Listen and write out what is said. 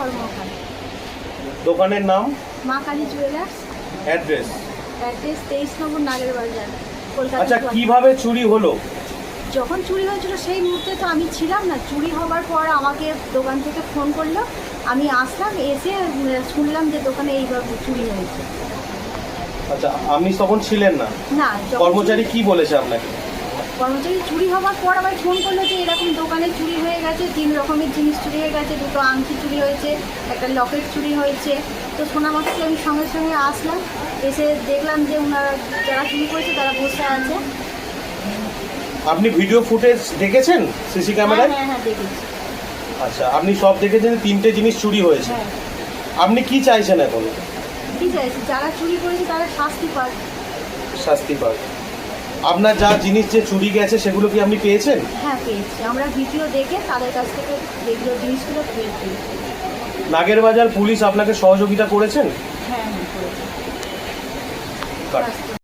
কর্মকার দোকানের নাম? মা কালী জুয়েলার্স অ্যাড্রেস অ্যাড্রেস তেইশ নম্বর নাগের বাজার কলকাতা আচ্ছা কীভাবে চুরি হলো? যখন চুরি হয়েছিল সেই মুহূর্তে তো আমি ছিলাম না। চুরি হওয়ার পর আমাকে দোকান থেকে ফোন করল। আমি আসলাম এসে শুনলাম যে দোকানে এইভাবে চুরি হয়েছে। আচ্ছা আপনি তখন ছিলেন না। না কর্মচারী কি বলেছে আপনাকে? কর্মচারী চুরি হওয়ার পর আবার ফোন করল যে এরকম দোকানে চুরি হয়ে গেছে তিন রকমের জিনিস চুরি হয়ে গেছে দুটো আংটি চুরি হয়েছে একটা লকেট চুরি হয়েছে। তো শোনা মাত্রই আমি সঙ্গে সঙ্গে আসলাম এসে দেখলাম যে ওনারা যারা চুরি করেছে তারা বসে আছে। আপনি ভিডিও ফুটেজ দেখেছেন সিসি হ্যাঁ ক্যামেরায়? হ্যাঁ হ্যাঁ দেখেছি। আচ্ছা আপনি সব দেখেছেন তিনটে জিনিস চুরি হয়েছে। হ্যাঁ। আপনি কি চাইছেন এখন? ঠিক আছে যারা চুরি করেছে তারা শাস্তি পাক। শাস্তি পাক। আপনার যা জিনিস যে চুরি গেছে সেগুলো কি আপনি পেয়েছেন? হ্যাঁ পেয়েছি। আমরা ভিডিও দেখে তাদের কাছ থেকে যেগুলো জিনিসগুলো পেয়েছি নাগের বাজার পুলিশ আপনাকে সহযোগিতা করেছেন? হ্যাঁ হ্যাঁ করেছি।